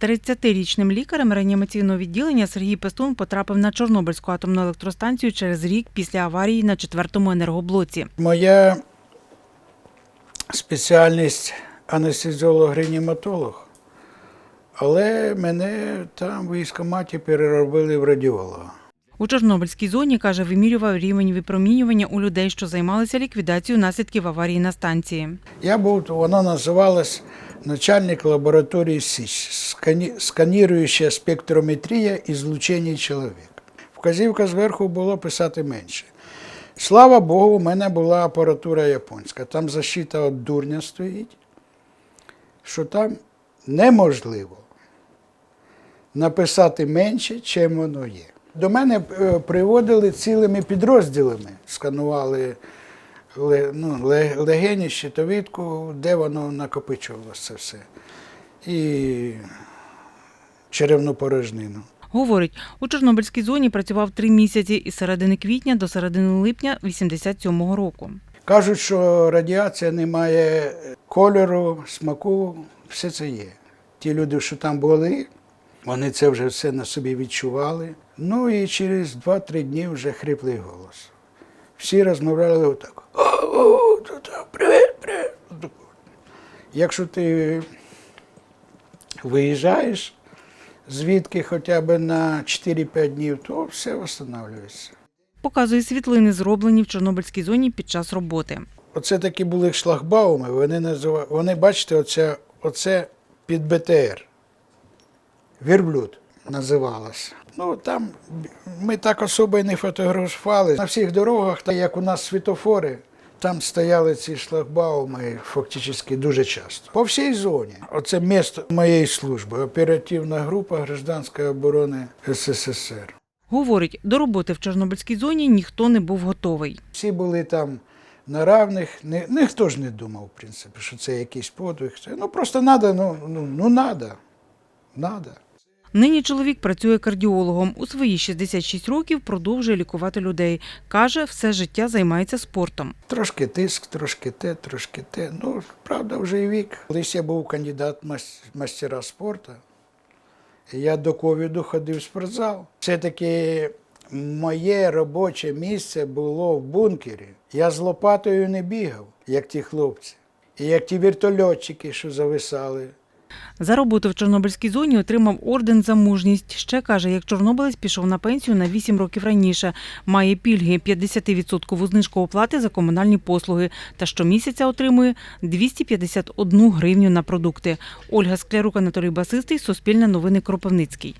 30-річним лікарем реанімаційного відділення Сергій Пестун потрапив на Чорнобильську атомну електростанцію через рік після аварії на четвертому енергоблоці. Моя спеціальність анестезіолог-реаніматолог, але мене там в військкоматі переробили в радіолога. У Чорнобильській зоні, каже, вимірював рівень випромінювання у людей, що займалися ліквідацією наслідків аварії на станції. Я був, воно називалось начальник лабораторії СІЧ, сканіруюча спектрометрія ізлучення чоловіка. Вказівка зверху було писати менше. Слава Богу, у мене була апаратура японська. Там защита від дурня стоїть, що там неможливо написати менше, чим воно є. До мене е, приводили цілими підрозділами, сканували ну, ле- легені, щитовідку, де воно накопичувалося все. І черевну порожнину. Говорить, у Чорнобильській зоні працював три місяці із середини квітня до середини липня 87-го року. Кажуть, що радіація не має кольору, смаку, все це є. Ті люди, що там були, вони це вже все на собі відчували. Ну і через 2-3 дні вже хриплий голос. Всі розмовляли отак. О, о, та-та, привіт, привіт. Якщо ти виїжджаєш звідки хоча б на 4-5 днів, то все встановлюється. Показує світлини, зроблені в Чорнобильській зоні під час роботи. Оце такі були шлагбауми, вони називали, вони, бачите, оце, оце під БТР. Вірблюд називалося. Ну там ми так особо і не фотографували. На всіх дорогах, так як у нас світофори, там стояли ці шлагбауми фактично дуже часто. По всій зоні. Оце місто моєї служби, оперативна група гражданської оборони СССР. Говорить, до роботи в Чорнобильській зоні ніхто не був готовий. Всі були там на равних. Ні, ніхто ж не думав, в принципі, що це якийсь подвиг. Ну просто треба, ну, ну, ну надо. Нині чоловік працює кардіологом. У свої 66 років продовжує лікувати людей. Каже, все життя займається спортом. Трошки тиск, трошки те, трошки те. Ну, правда, вже і вік. Колись я був кандидат мастера спорту. Я до ковіду ходив в спортзал. Все-таки моє робоче місце було в бункері. Я з лопатою не бігав, як ті хлопці. І як ті вертольотчики, що зависали. За роботу в Чорнобильській зоні отримав орден за мужність. Ще каже, як чорнобилець пішов на пенсію на 8 років раніше. Має пільги 50% знижку оплати за комунальні послуги та щомісяця отримує 251 гривню на продукти. Ольга Склярук, Анатолій Басистий, Суспільне новини Кропивницький.